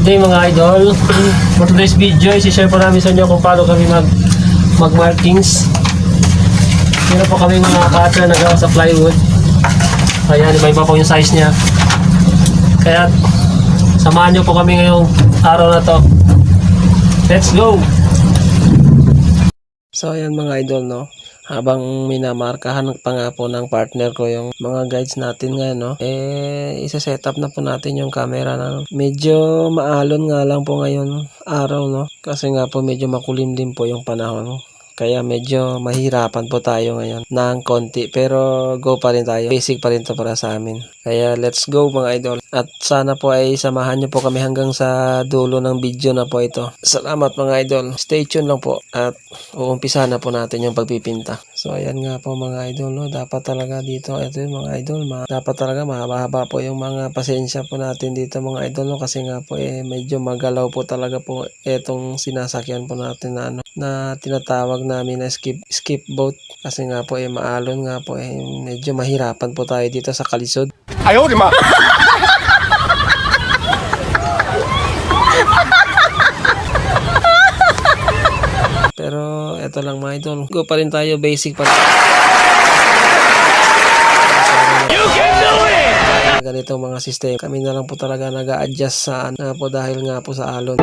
day mga idol. For today's video, isi-share po namin sa inyo kung paano kami mag mag-markings. Meron po kami mga cutter na gawa sa plywood. Ayan, iba-iba po yung size niya. Kaya, samahan nyo po kami ngayong araw na to. Let's go! So ayan mga idol no, habang minamarkahan pa nga po ng partner ko yung mga guides natin ngayon no, eh isa-set up na po natin yung camera na medyo maalon nga lang po ngayon araw no, kasi nga po medyo makulimlim po yung panahon. Kaya medyo mahirapan po tayo ngayon ng konti pero go pa rin tayo. Basic pa rin to para sa amin. Kaya let's go mga idol. At sana po ay samahan nyo po kami hanggang sa dulo ng video na po ito. Salamat mga idol. Stay tuned lang po at uumpisa na po natin yung pagpipinta. So ayan nga po mga idol no. Dapat talaga dito ito yung mga idol. Ma dapat talaga mahaba-haba po yung mga pasensya po natin dito mga idol no. Kasi nga po eh medyo magalaw po talaga po itong sinasakyan po natin na ano na tinatawag namin na skip, skip boat kasi nga po eh maalon nga po eh medyo mahirapan po tayo dito sa kalisod. Ayaw di ma! Pero eto lang mga idol, go pa rin tayo basic pa ganito mga sistema. Kami na lang po talaga nag-a-adjust sa ano po dahil nga po sa alon.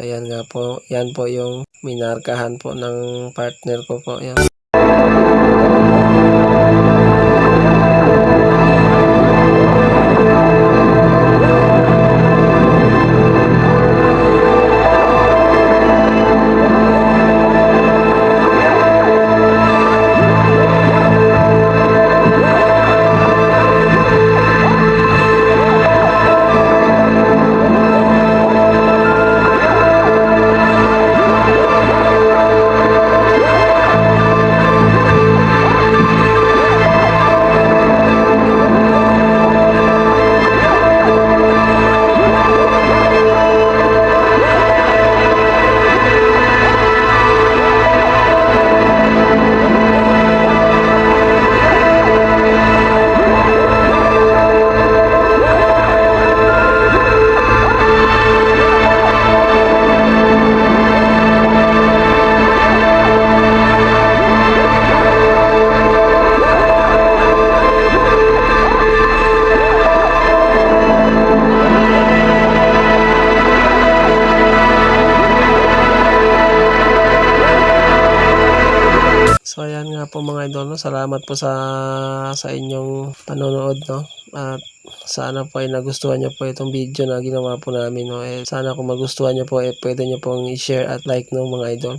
Ayan nga po. Yan po yung minarkahan po ng partner ko po. Yan. Ayan nga po mga idol, no? salamat po sa sa inyong panonood no. At sana po ay nagustuhan niyo po itong video na ginawa po namin no. Eh, sana kung magustuhan niyo po eh pwede niyo pong i-share at like no mga idol.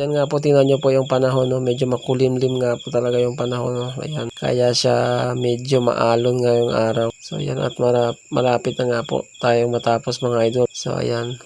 Yan nga po, tingnan nyo po yung panahon, no? medyo makulimlim nga po talaga yung panahon. No? Ayan, kaya siya medyo maalon ngayong araw. So, yan at mara- malapit na nga po tayong matapos mga idol. So, ayan,